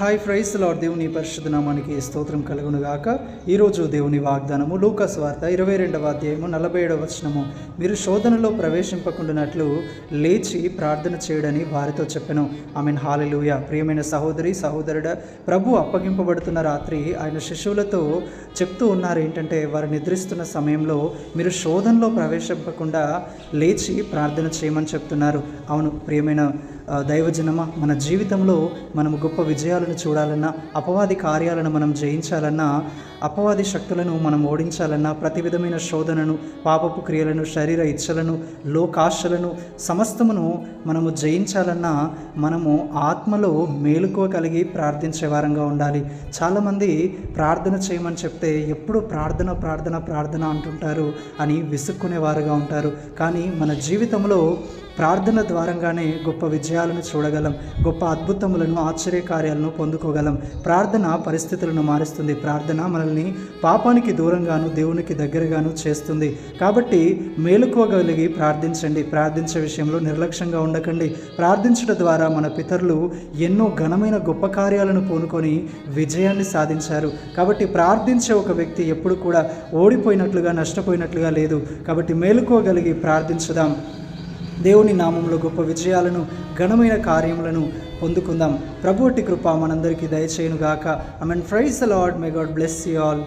Hi fries lord. దేవుని పరిశుద్ధ నామానికి స్తోత్రం కలుగునుగాక. ఈరోజు దేవుని వాగ్దానము లూకస్ వార్త ఇరవై రెండవ అధ్యాయము నలభై ఏడవ వచనము. మీరు శోధనలో ప్రవేశింపకుండానట్లు లేచి ప్రార్థన చేయడని వారితో చెప్పాను. ఆమె హాలెలూయ. ప్రియమైన సహోదరి సహోదరుడ ప్రభు అప్పగింపబడుతున్న రాత్రి ఆయన శిశువులతో చెప్తూ ఉన్నారు ఏంటంటే వారు నిద్రిస్తున్న సమయంలో మీరు శోధనలో ప్రవేశింపకుండా లేచి ప్రార్థన చేయమని చెప్తున్నారు. అవును ప్రియమైన దైవజనమ? మన జీవితంలో మనం గొప్ప విజయాలను చూడాలన్నా అపవాది కార్యాలను మనం జయించాలన్నా అపవాది శక్తులను మనం ఓడించాలన్నా ప్రతి విధమైన శోధనను పాపపు క్రియలను శరీర ఇచ్చలను లోకాశలను సమస్తమును మనము జయించాలన్నా మనము ఆత్మలో మేలుకో కలిగి ప్రార్థించే వారంగా ఉండాలి. చాలామంది ప్రార్థన చేయమని చెప్తే ఎప్పుడు ప్రార్థన ప్రార్థన ప్రార్థన అంటుంటారు అని విసుక్కునేవారుగా ఉంటారు. కానీ మన జీవితంలో ప్రార్థన ద్వారంగానే గొప్ప విజయాలను చూడగలం గొప్ప అద్భుతములను ఆశ్చర్యకార్యాలను పొందుకోగలం. ప్రార్థన పరిస్థితులను మారుస్తుంది. ప్రార్థన మనల్ని పాపానికి దూరంగాను దేవునికి దగ్గరగాను చేస్తుంది. కాబట్టి మేలుకోగలిగి ప్రార్థించండి. ప్రార్థించే విషయంలో నిర్లక్ష్యంగా ఉండకండి. ప్రార్థించడం ద్వారా మన పితరులు ఎన్నో ఘనమైన గొప్ప కార్యాలను పూనుకొని విజయాన్ని సాధించారు. కాబట్టి ప్రార్థించే ఒక వ్యక్తి ఎప్పుడు కూడా ఓడిపోయినట్లుగా నష్టపోయినట్లుగా లేదు. కాబట్టి మేలుకోగలిగి ప్రార్థించుదాం. దేవుని నామంలో గొప్ప విజయాలను ఘనమైన కార్యములను పొందుకుందాం. ప్రభుటి కృప మనందరికీ దయచేయునుగాక. I mean praise Lord may God bless you all